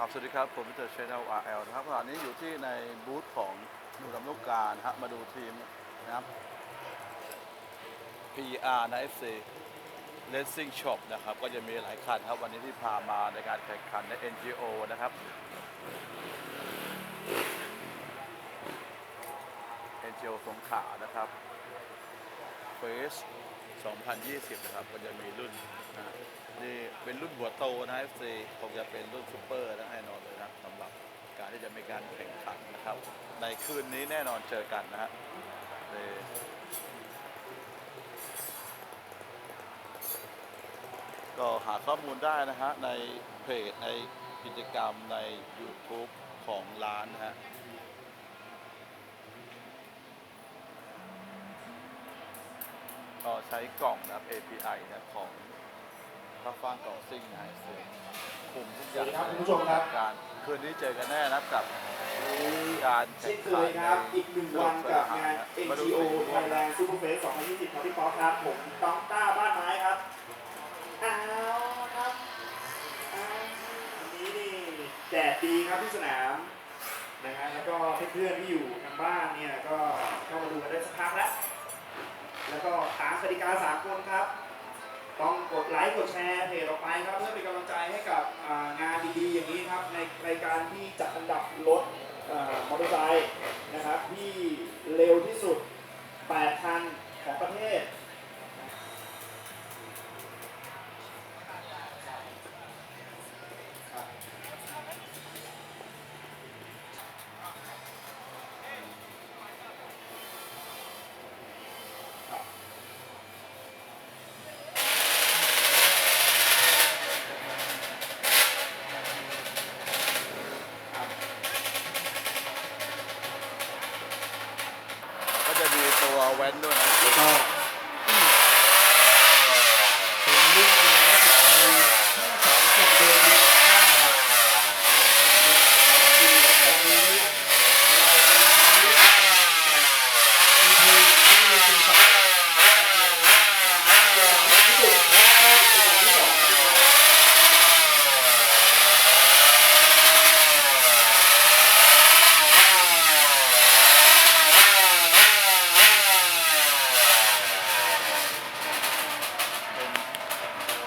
ครับสวัสดีครับ ผมพิเตอร์เชน l RL นะครับขณะนี้อยู่ที่ในบูธของหนูลำลูกกานะครับมาดูทีมนะครับ PR นะ FC Racing Shop นะครับ ก็จะมีหลายคันครับ วันนี้ที่พามาในการแข่งขันใน NGO นะครับ NGO สงขลานะครับเฟส 2020 นะครับ ก็จะมีรุ่นนะนี่เป็นรุ่นหัวโตนะ FC คงจะเป็นรุ่นซูเปอร์นะแน่นอนเลยนะสำหรับการที่จะมีการแข่งขันนะครับ ในคืนนี้แน่นอนเจอกันนะฮะก็หาข้อมูลได้นะฮะในเพจในกิจกรรมใน YouTube ของร้านนะฮะ ก็ใช้กล่องนะครับ API นะของข้าวฟ่างกล่องซิ่งนะซึ่งคุมทุกอย่างสวัสดีครับคุณผู้ชมครับ การคืนนี้เจอกันแน่นะครับกับ การแข่เช่งนเคขันยครับ อีกหนึ่งวันกับงานมาดู NGO สีม่วงนะ Thailand Super Fest 2020ครับพี่ป๊อกครับ ผมต้องต้าบ้านไม้ครับเอาครับเอาวันนี้นี่แดดดีครับที่สนามนะฮะแล้วก็เพื่อนๆที่อยู่ทางบ้านเนี่ยก็เข้ามาดูกันได้สักพักแล้ว แล้วก็ตามกติกาสามคนครับ ต้องกดไลค์กดแชร์เพจออกไปครับเพื่อเป็นกำลังใจให้กับงานดีๆอย่างนี้ครับในรายการที่จัดอันดับรถมอเตอร์ไซค์นะครับที่เร็วที่สุด8คัน ตัวแว้นด้วยนะก็เป็รุ่นนี้ก็จะมีที่สองส่งเดินดีมากครับดีตอนนี้เรามีที่มีสิ่งสำคัญที่สุดที่สอง เป็นเฟ